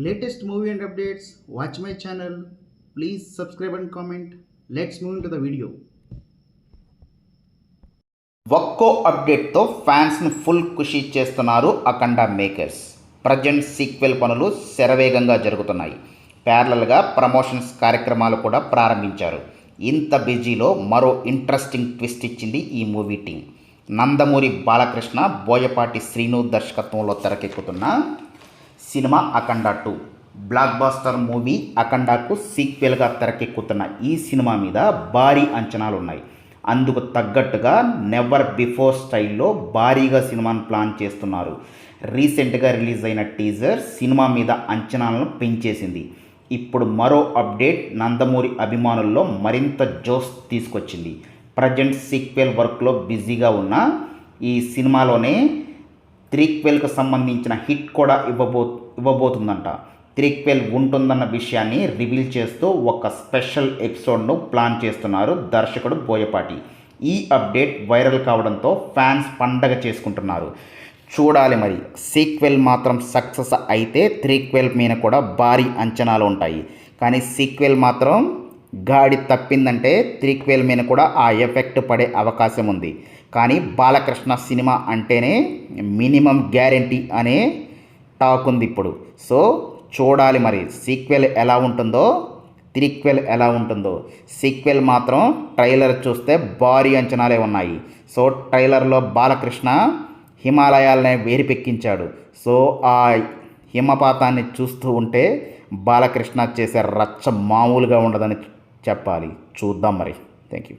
Latest movie and updates watch my channel please subscribe and comment let's move to the video ఒక్కో అప్డేట్తో ఫ్యాన్స్ను full ఖుషి చేస్తున్నారు అఖండ makers present sequel పనులు శరవేగంగా జరుగుతున్నాయి. ప్యారలల్గా ప్రమోషన్స్ కార్యక్రమాలు కూడా ప్రారంభించారు. ఇంత బిజీలో మరో ఇంట్రెస్టింగ్ ట్విస్ట్ ఇచ్చింది ఈ మూవీ టీం నందమూరి బాలకృష్ణ బోయపాటి శ్రీను దర్శకత్వంలో తెరకెక్కుతున్న cinema Akhanda two. Blockbuster movie అఖండాకు సీక్వెల్గా తెరకెక్కుతున్న ఈ సినిమా మీద భారీ అంచనాలు ఉన్నాయి అందుకు తగ్గట్టుగా నెవర్ బిఫోర్ స్టైల్లో భారీగా సినిమాను ప్లాన్ చేస్తున్నారు. రీసెంట్గా రిలీజ్ అయిన టీజర్ సినిమా మీద అంచనాలను పెంచేసింది. ఇప్పుడు మరో అప్డేట్ నందమూరి అభిమానుల్లో మరింత జోస్ తీసుకొచ్చింది. ప్రజెంట్ సీక్వెల్ వర్క్లో బిజీగా ఉన్న ఈ సినిమాలోనే త్రీక్వెల్కు సంబంధించిన హిట్ కూడా ఇవ్వబో ఇవ్వబోతుందంట. త్రీక్వెల్ ఉంటుందన్న విషయాన్ని రివీల్ చేస్తూ ఒక స్పెషల్ ఎపిసోడ్ను ప్లాన్ చేస్తున్నారు దర్శకుడు బోయపాటి. ఈ అప్డేట్ వైరల్ కావడంతో ఫ్యాన్స్ పండగ చేసుకుంటున్నారు. చూడాలి మరి. సీక్వెల్ మాత్రం సక్సెస్ అయితే త్రీక్వెల్ మీద కూడా భారీ అంచనాలు ఉంటాయి. కానీ సీక్వెల్ మాత్రం గాడి తప్పిందంటే త్రీక్వెల్ మీద కూడా ఆ ఎఫెక్ట్ పడే అవకాశం ఉంది. కానీ బాలకృష్ణ సినిమా అంటేనే మినిమం గ్యారంటీ అనే టాక్ ఉంది ఇప్పుడు. సో చూడాలి మరి. సీక్వెల్ ఎలా ఉంటుందో త్రీక్వెల్ ఎలా ఉంటుందో. సీక్వెల్ మాత్రం ట్రైలర్ చూస్తే భారీ అంచనాలే ఉన్నాయి. సో ట్రైలర్లో బాలకృష్ణ హిమాలయాలనే వేరిపెక్కించాడు. సో ఆ హిమపాతాన్ని చూస్తూ ఉంటే బాలకృష్ణ చేసే రచ్చ మామూలుగా ఉండదని చెప్పాలి. చూద్దాం మరి. Thank you